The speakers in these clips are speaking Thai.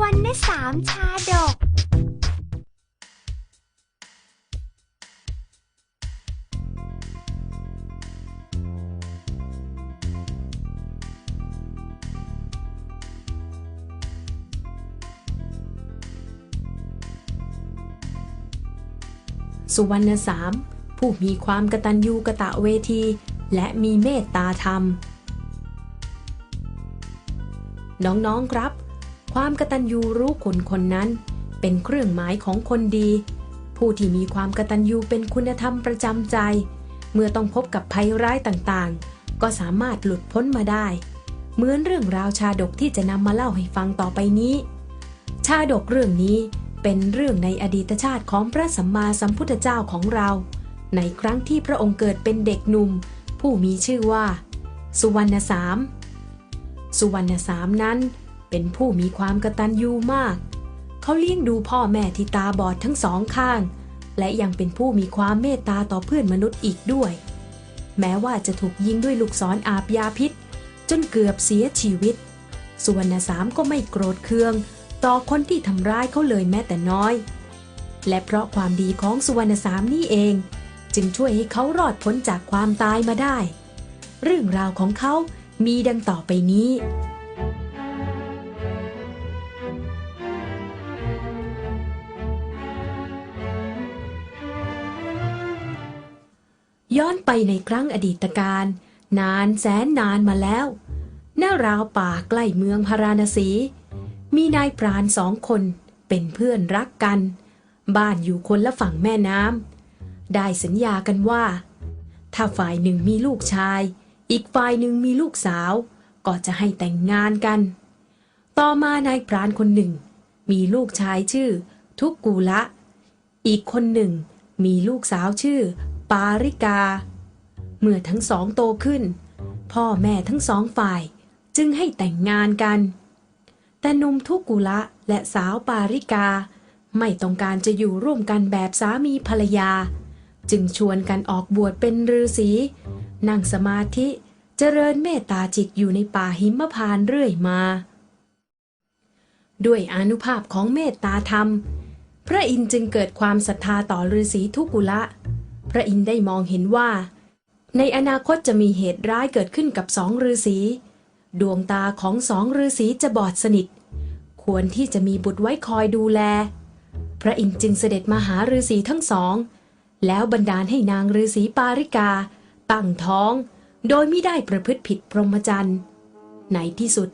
วรรณสามชาดก สุวรรณสาม ผู้มีความกตัญญูกะตะเวที และมีเมตตาธรรม น้องๆครับ ความกตัญญูรู้คุณคนนั้น เป็นเครื่องหมายของคนดี ผู้ที่มีความกตัญญูเป็นคุณธรรมประจำใจ เมื่อต้องพบกับภัยร้ายต่างๆ ก็สามารถหลุดพ้นมาได้ เหมือนเรื่องราวชาดกที่จะนำมาเล่าให้ฟังต่อไปนี้ ชาดกเรื่องนี้เป็นเรื่องในอดีตชาติของพระสัมมาสัมพุทธเจ้าของเรา ในครั้งที่พระองค์เกิดเป็นเด็กหนุ่ม ผู้มีชื่อว่า สุวรรณสาม สุวรรณสามนั้น เป็นผู้มีความกระตัญญูมาก เขาเลี้ยงดูพ่อแม่ที่ตาบอดทั้งสองข้าง และยังเป็นผู้มีความเมตตาต่อเพื่อนมนุษย์อีกด้วย แม้ว่าจะถูกยิงด้วยลูกศรอาบยาพิษ จนเกือบเสียชีวิต สุวรรณสามก็ไม่โกรธเคือง ต่อคนที่ทำร้ายเขาเลยแม้แต่น้อย และเพราะความดีของสุวรรณสามนี่เอง จึงช่วยให้เขารอดพ้นจากความตายมาได้ เรื่องราวของเขามีดังต่อไปนี้ ย้อนไปในครั้งอดีตการ นานแสนนานมาแล้ว หน้าราวป่าใกล้เมืองพาราณสี มีนายพรานสองคนเป็นเพื่อนรักกัน บ้านอยู่คนละฝั่งแม่น้ำได้สัญญากันว่า ถ้าฝ่ายหนึ่งมีลูกชาย อีกฝ่ายหนึ่งมีลูกสาว ก็จะให้แต่งงานกัน ต่อมานายพรานคนหนึ่ง มีลูกชายชื่อ ทุกกูละ อีกคนหนึ่งมีลูกสาวชื่อ ปาริกา เมื่อทั้งสองโตขึ้น พ่อแม่ทั้งสองฝ่ายจึงให้แต่งงานกัน แต่นุ่มทุกุละและสาวปาริกา ไม่ต้องการจะอยู่ร่วมกันแบบสามีภรรยา จึงชวนกันออกบวชเป็นฤาษีนั่งสมาธิเจริญเมตตาจิตอยู่ในป่าหิมพานเรื่อยมา ด้วยอนุภาพของเมตตาธรรม พระอินทร์จึงเกิดความศรัทธาต่อฤาษีทุกุละ พระอินทร์ได้มองเห็นว่า ในอนาคตจะมีเหตุร้ายเกิดขึ้นกับสองฤาษีดวงตาของสองฤาษีจะบอดสนิท ควรที่จะมีบุตรไว้คอยดูแล พระอินทร์จึงเสด็จมาหาฤาษีทั้งสอง แล้วบันดาลให้นางฤาษีปาริกา ตั้งท้อง โดยไม่ได้ประพฤติผิดพรหมจรรย์ในที่สุด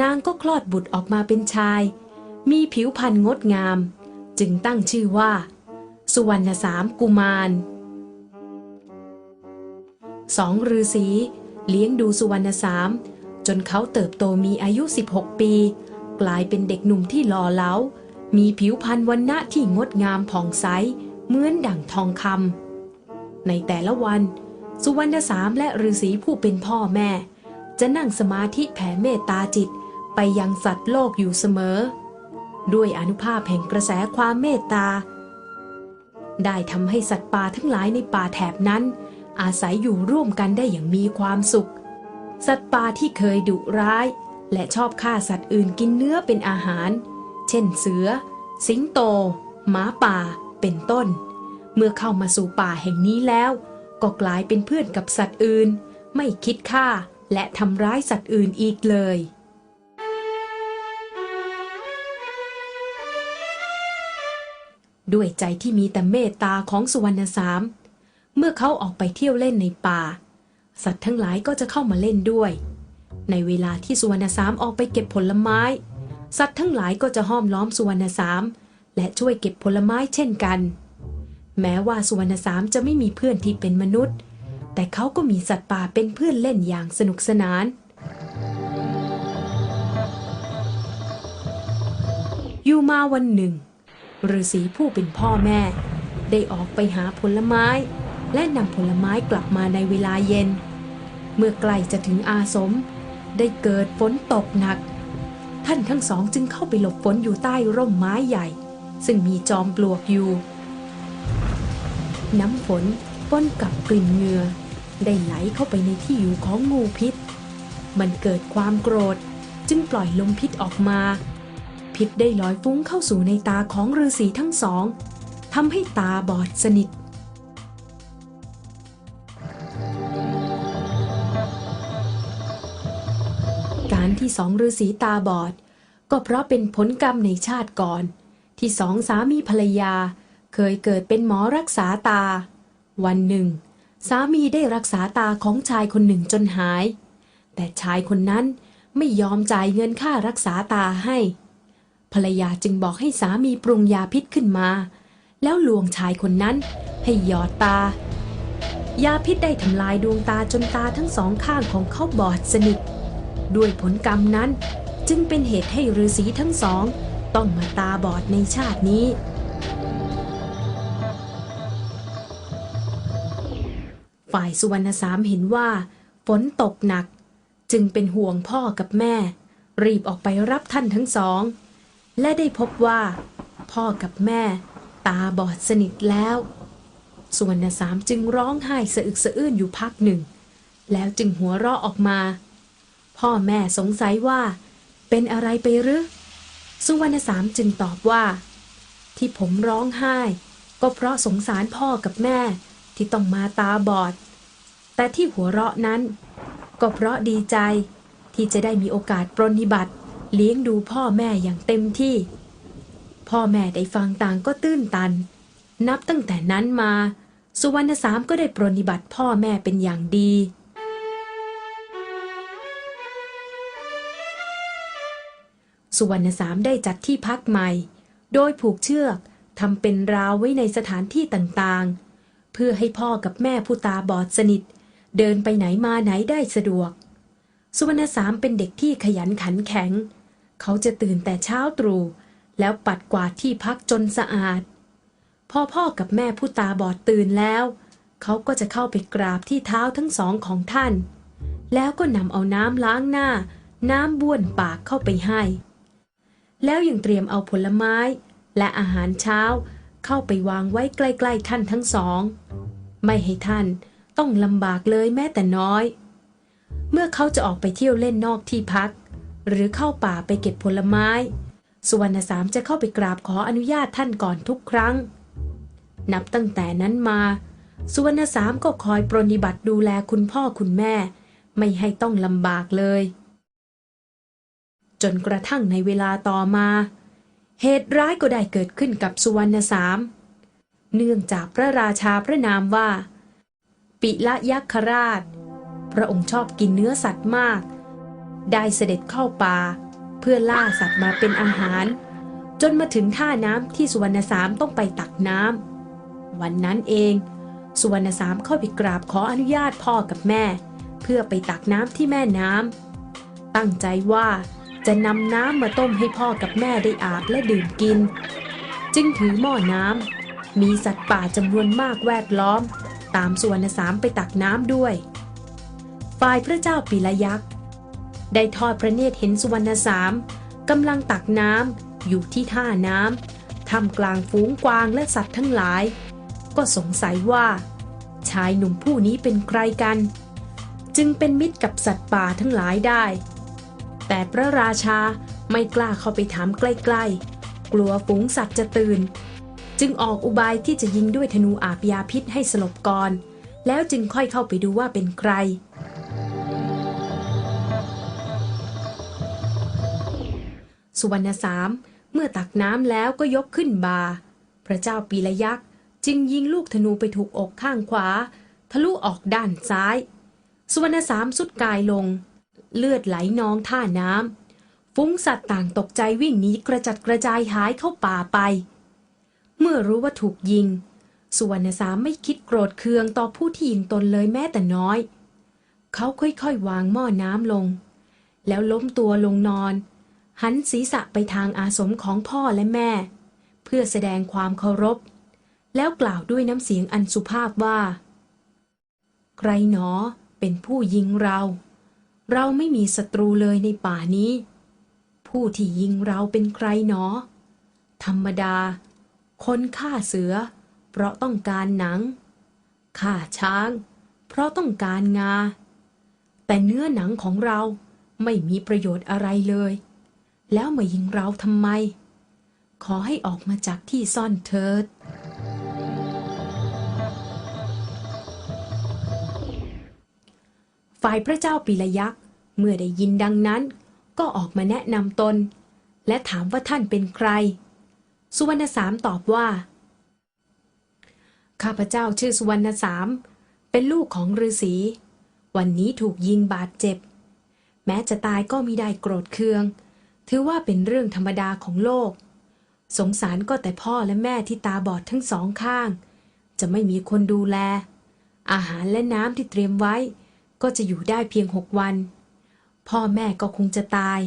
นางก็คลอดบุตรออกมาเป็นชาย มีผิวพรรณงดงาม จึงตั้งชื่อว่า สุวรรณสามกุมาร สองฤาษีเลี้ยงดูสุวรรณสาม จนเขาเติบโตมีอายุ 16 ปี กลายเป็นเด็กหนุ่มที่หล่อเหลา มีผิวพรรณวันณะที่งดงามผ่องใส เหมือนดั่งทองคำ ในแต่ละวัน สุวรรณสามและฤาษีผู้เป็นพ่อแม่ จะนั่งสมาธิแผ่เมตตาจิตไปยังสัตว์โลกอยู่เสมอ ด้วยอนุภาพแห่งกระแสความเมตตา ได้ทำให้สัตว์ป่าทั้งหลายในป่าแถบนั้น อาศัยอยู่ร่วมกันได้อย่างมีความสุข สัตว์ป่าที่เคยดุร้าย และชอบฆ่าสัตว์อื่นกินเนื้อเป็นอาหาร เช่นเสือ สิงโต หมาป่า เป็นต้น เมื่อเข้ามาสู่ป่าแห่งนี้แล้ว ก็กลายเป็นเพื่อนกับสัตว์อื่น ไม่คิดฆ่าและทำร้ายสัตว์อื่นอีกเลยด้วยใจที่มีแต่เมตตาของสุวรรณสาม เมื่อเขาออกไปเที่ยวเล่นในป่า สัตว์ทั้งหลายก็จะเข้ามาเล่นด้วย ในเวลาที่สุวรรณสามออกไปเก็บผลไม้ สัตว์ทั้งหลายก็จะห้อมล้อมสุวรรณสามและช่วยเก็บผลไม้เช่นกัน แม้ว่าสุวรรณสามจะไม่มีเพื่อนที่เป็นมนุษย์ แต่เขาก็มีสัตว์ป่าเป็นเพื่อนเล่นอย่างสนุกสนาน อยู่มาวันหนึ่งฤาษีผู้เป็นพ่อแม่ ได้ออกไปหาผลไม้ และนำผลไม้กลับมาในเวลาเย็น เมื่อใกล้จะถึงอาสม ได้เกิดฝนตกหนัก ท่านทั้งสองจึงเข้าไปหลบฝนอยู่ใต้ร่มไม้ใหญ่ ซึ่งมีจอมปลวกอยู่ น้ำฝนปนกับกลิ่นเหงื่อได้ไหลเข้าไปในที่อยู่ของงูพิษ มันเกิดความโกรธจึงปล่อยลมพิษออกมา พิษได้ลอยฟุ้งเข้าสู่ในตาของฤาษีทั้งสองทำให้ตาบอดสนิท การที่สองฤาษีตาบอด ก็เพราะเป็นผลกรรมในชาติก่อน ที่สองสามีภรรยา เคยเกิดเป็นหมอรักษาตา วันหนึ่ง สามีได้รักษาตาของชายคนหนึ่งจนหาย แต่ชายคนนั้นไม่ยอมจ่ายเงินค่ารักษาตาให้ ภรรยาจึงบอกให้สามีปรุงยาพิษขึ้นมา แล้วลวงชายคนนั้นให้หยอดตา ยาพิษได้ทำลายดวงตาจนตาทั้งสองข้างของเขาบอดสนิท ด้วยผลกรรมนั้น จึงเป็นเหตุให้ฤาษีทั้งสอง ต้องมาตาบอดในชาตินี้ ฝ่ายสุวรรณสามเห็นว่า ฝนตกหนัก จึงเป็นห่วงพ่อกับแม่ รีบออกไปรับท่านทั้งสอง และได้พบว่า พ่อกับแม่ ตาบอดสนิทแล้วสุวรรณสามจึงร้องไห้สะอึกสะอื้นอยู่พักหนึ่ง แล้วจึงหัวเราะออกมา พ่อแม่สงสัยว่า เป็นอะไรไปหรือ สุวรรณสามจึงตอบว่า ที่ผมร้องไห้ ก็เพราะสงสารพ่อกับแม่ที่ต้องมาตาบอด แต่ที่หัวเราะนั้น ก็เพราะดีใจที่จะได้มีโอกาสปรนนิบัติเลี้ยงดูพ่อแม่อย่างเต็มที่ พ่อแม่ได้ฟังต่างก็ตื้นตัน นับตั้งแต่นั้นมา สุวรรณสามก็ได้ปรนนิบัติพ่อแม่เป็นอย่างดี สุวรรณสามได้จัดที่พักใหม่ โดยผูกเชือกทำเป็นราวไว้ในสถานที่ต่างๆ เพื่อให้พ่อกับแม่ผู้ตาบอดสนิท เดินไปไหนมาไหนได้สะดวก สุวรรณสามเป็นเด็กที่ขยันขันแข็ง เขาจะตื่นแต่เช้าตรู่แล้วปัดกวาดที่พักจนสะอาด พอพ่อกับแม่ผู้ตาบอดตื่นแล้ว เขาก็จะเข้าไปกราบที่เท้าทั้งสองของท่าน แล้วก็นำเอาน้ำล้างหน้า น้ำบ้วนปากเข้าไปให้ แล้วยังเตรียมเอาผลไม้ และอาหารเช้าเข้าไปวางไว้ใกล้ๆท่านทั้งสอง ไม่ให้ท่านต้องลำบากเลยแม้แต่น้อย เมื่อเขาจะออกไปเที่ยวเล่นนอกที่พัก หรือเข้าป่าไปเก็บผลไม้ สุวรรณสามจะเข้าไปกราบขออนุญาตท่านก่อนทุกครั้ง นับตั้งแต่นั้นมา สุวรรณสามก็คอยปรนิบัติดูแลคุณพ่อคุณแม่ ไม่ให้ต้องลำบากเลย จนกระทั่งในเวลาต่อมา เหตุร้ายก็ได้เกิดขึ้นกับสุวรรณสาม เนื่องจากพระราชาพระนามว่า ปิละยักษราช พระองค์ชอบกินเนื้อสัตว์มาก ได้เสด็จเข้าป่า เพื่อล่าสัตว์มาเป็นอาหาร จนมาถึงท่าน้ำที่สุวรรณสามต้องไปตักน้ำวันนั้นเอง สุวรรณสามเข้าไปกราบขออนุญาตพ่อกับแม่ เพื่อไปตักน้ำที่แม่น้ำตั้งใจว่า จะนำน้ำมาต้มให้พ่อกับแม่ได้อาบและดื่มกิน จึงถือหม้อน้ำมีสัตว์ป่าจำนวนมากแวดล้อม ตามสุวรรณสามไปตักน้ำด้วย ฝ่ายพระเจ้าปิลยักษ์ ได้ทอดพระเนตรเห็นสุวรรณสามกำลังตักน้ำอยู่ที่ท่าน้ำทำกลางฝูงกวางและสัตว์ทั้งหลาย ก็สงสัยว่า ชายหนุ่มผู้นี้เป็นใครกัน จึงเป็นมิตรกับสัตว์ป่าทั้งหลายได้ แต่พระราชาไม่กล้าเข้าไปถามใกล้ๆ กลัวฝูงสัตว์จะตื่น จึงออกอุบายที่จะยิงด้วยธนูอาบยาพิษให้สลบก่อน แล้วจึงค่อยเข้าไปดูว่าเป็นใคร สุวรรณสามเมื่อตักน้ำแล้วก็ยกขึ้นบา พระเจ้าปีละยักษ์จึงยิงลูกธนูไปถูกอกข้างขวา ทะลุออกด้านซ้าย สุวรรณสามสุดกายลง เลือดไหลนองท่าน้ำฟุ้งสัตว์ต่างตกใจวิ่งหนีกระจัดกระจายหายเข้าป่าไป เมื่อรู้ว่าถูกยิง สุวรรณสามไม่คิดโกรธเคืองต่อผู้ที่ยิงตนเลยแม้แต่น้อย เขาค่อยๆวางหม้อน้ำลง แล้วล้มตัวลงนอน หันศีรษะไปทางอาสมของพ่อและแม่ เพื่อแสดงความเคารพ แล้วกล่าวด้วยน้ำเสียงอันสุภาพว่า ใครหนอเป็นผู้ยิงเรา เราไม่มีศัตรูเลยในป่านี้ ผู้ที่ยิงเราเป็นใครหนอ ธรรมดา คนฆ่าเสือ เพราะต้องการหนัง ฆ่าช้าง เพราะต้องการงา แต่เนื้อหนังของเราไม่มีประโยชน์อะไรเลย แล้วมายิงเราทำไม ขอให้ออกมาจากที่ซ่อนเถิดฝ่ายพระเจ้าปิลยักษ์ เมื่อได้ยินดังนั้น ก็ออกมาแนะนำตน และถามว่าท่านเป็นใคร สุวรรณสามตอบว่า ข้าพเจ้าชื่อสุวรรณสาม เป็นลูกของฤาษี วันนี้ถูกยิงบาดเจ็บ แม้จะตายก็มิได้โกรธเคือง ถือว่าเป็นเรื่องธรรมดาของโลก สงสารก็แต่พ่อและแม่ที่ตาบอดทั้งสองข้าง จะไม่มีคนดูแล อาหารและน้ำที่เตรียมไว้ ก็จะอยู่ได้เพียงหกวัน พ่อแม่ก็คงจะตาย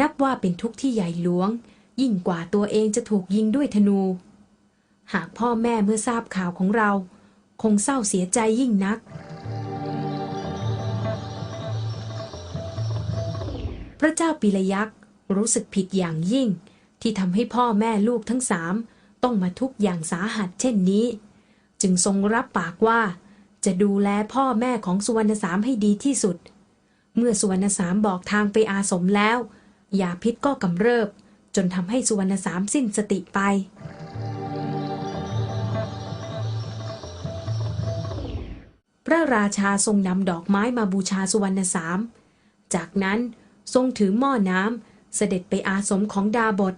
นับว่าเป็นทุกข์ที่ใหญ่หลวง ยิ่งกว่าตัวเองจะถูกยิงด้วยธนู หากพ่อแม่เมื่อทราบข่าวของเรา คงเศร้าเสียใจยิ่งนัก พระเจ้าปิลยักษ์รู้สึกผิดอย่างยิ่ง ที่ทำให้พ่อแม่ลูกทั้งสามต้องมาทุกข์อย่างสาหัสเช่นนี้ จึงทรงรับปากว่า จะดูแลพ่อแม่ของสุวรรณสามให้ดีที่สุดเเมื่อสุวรรณสามบอกทางไปอาสมแล้วยาพิษก็กำเริบ จนทำให้สุวรรณสามสิ้นสติไป พระราชาทรงนำดอกไม้มาบูชาสุวรรณสาม จากนั้นทรงถือหม้อน้ำเสด็จไปอาสมของดาบท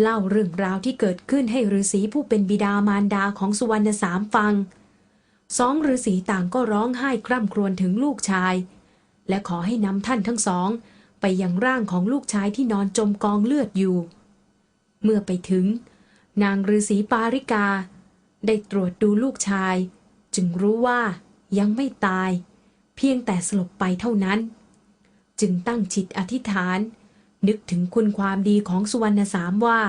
เล่าเรื่องราวที่เกิดขึ้นให้ฤาษีผู้เป็นบิดามารดาของสุวรรณสามฟัง สองฤาษีต่างก็ร้องไห้คร่ำครวญถึงลูกชาย และขอให้นำท่านทั้งสอง ไปยังร่างของลูกชายที่นอนจมกองเลือดอยู่ เมื่อไปถึง นางฤาษีปาริกา ได้ตรวจดูลูกชาย จึงรู้ว่ายังไม่ตาย เพียงแต่สลบไปเท่านั้น จึงตั้งจิตอธิษฐาน นึกถึงคุณความดีของสุวรรณสามว่า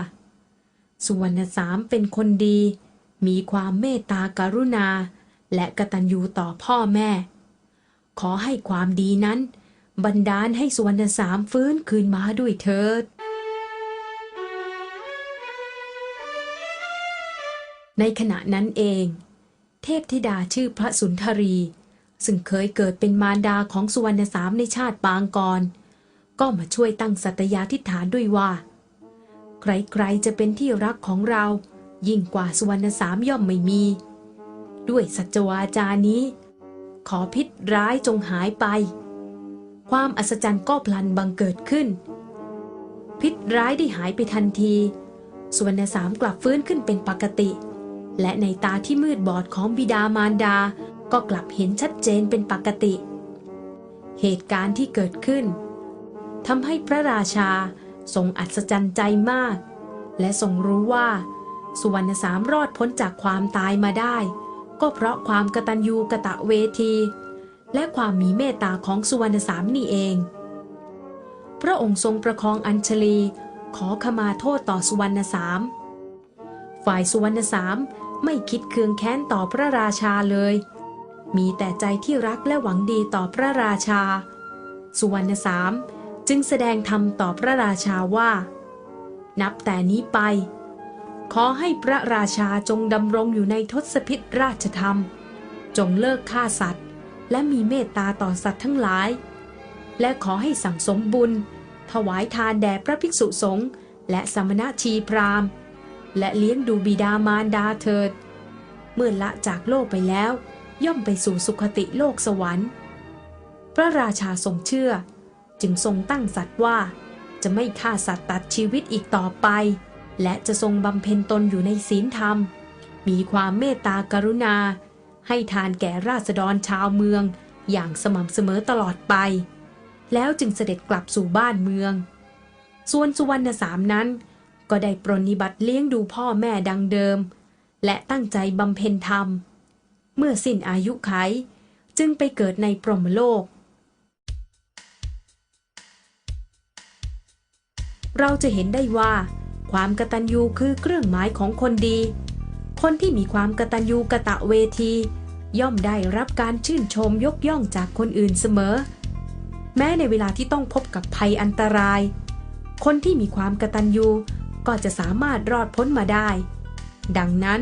สุวรรณสามเป็นคนดี มีความเมตตากรุณา และกตัญญูต่อพ่อแม่ ขอให้ความดีนั้น บันดาลให้สุวรรณสามฟื้นคืนมาด้วยเถิด ในขณะนั้นเอง เทพธิดาชื่อพระสุนทรี ซึ่งเคยเกิดเป็นมารดาของสุวรรณสามในชาติปางก่อนก็มาช่วยตั้งสัตยาธิฐานด้วยว่า ใครๆจะเป็นที่รักของเรา ยิ่งกว่าสุวรรณสามย่อมไม่มี ด้วยสัจวาจานี้ ขอพิษร้ายจงหายไป ความอัศจรรย์ก็พลันบังเกิดขึ้น พิษร้ายได้หายไปทันทีสุวรรณสามกลับฟื้นขึ้นเป็นปกติ และในตาที่มืดบอดของบิดามารดา ก็กลับเห็นชัดเจนเป็นปกติ เหตุการณ์ที่เกิดขึ้นทำให้พระราชาทรงอัศจรรย์ใจมาก และทรงรู้ว่า สุวรรณสามรอดพ้นจากความตายมาได้ ก็เพราะความกตัญญูกะตะเวที และความมีเมตตาของสุวรรณสามนี่เอง พระองค์ทรงประคองอัญชลี ขอขมาโทษต่อสุวรรณสาม ฝ่ายสุวรรณสามไม่คิดเคืองแค้นต่อพระราชาเลย มีแต่ใจที่รักและหวังดีต่อพระราชา สุวรรณสามจึงแสดงธรรมต่อพระราชาว่า นับแต่นี้ไป ขอให้พระราชาจงดำรงอยู่ในทศพิธราชธรรม จงเลิกฆ่าสัตว์ และมีเมตตาต่อสัตว์ทั้งหลาย และขอให้สั่งสมบุญ ถวายทานแด่พระภิกษุสงฆ์และสมณชีพราหมณ์ และเลี้ยงดูบิดามารดาเถิด เมื่อละจากโลกไปแล้ว ย่อมไปสู่สุคติโลกสวรรค์ พระราชาทรงเชื่อ จึงทรงตั้งสัตว์ว่า จะไม่ฆ่าสัตว์ตัดชีวิตอีกต่อไป และจะทรงบำเพ็ญตนอยู่ในศีลธรรม มีความเมตตากรุณา ให้ทานแก่ราษฎรชาวเมือง อย่างสม่ำเสมอตลอดไป แล้วจึงเสด็จกลับสู่บ้านเมือง ส่วนสุวรรณสามนั้น ก็ได้ปรนนิบัติเลี้ยงดูพ่อแม่ดังเดิม และตั้งใจบำเพ็ญธรรม เมื่อสิ้นอายุไข จึงไปเกิดในพรหมโลกเราจะเห็นได้ว่า ความกตัญญูคือเครื่องหมายของคนดี คนที่มีความกตัญญูกะตะเวที ย่อมได้รับการชื่นชมยกย่องจากคนอื่นเสมอ แม้ในเวลาที่ต้องพบกับภัยอันตราย คนที่มีความกตัญญูก็จะสามารถรอดพ้นมาได้ ดังนั้น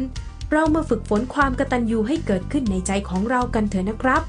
เรามาฝึกฝนความกตัญญูให้เกิดขึ้นในใจของเรากันเถอะนะครับ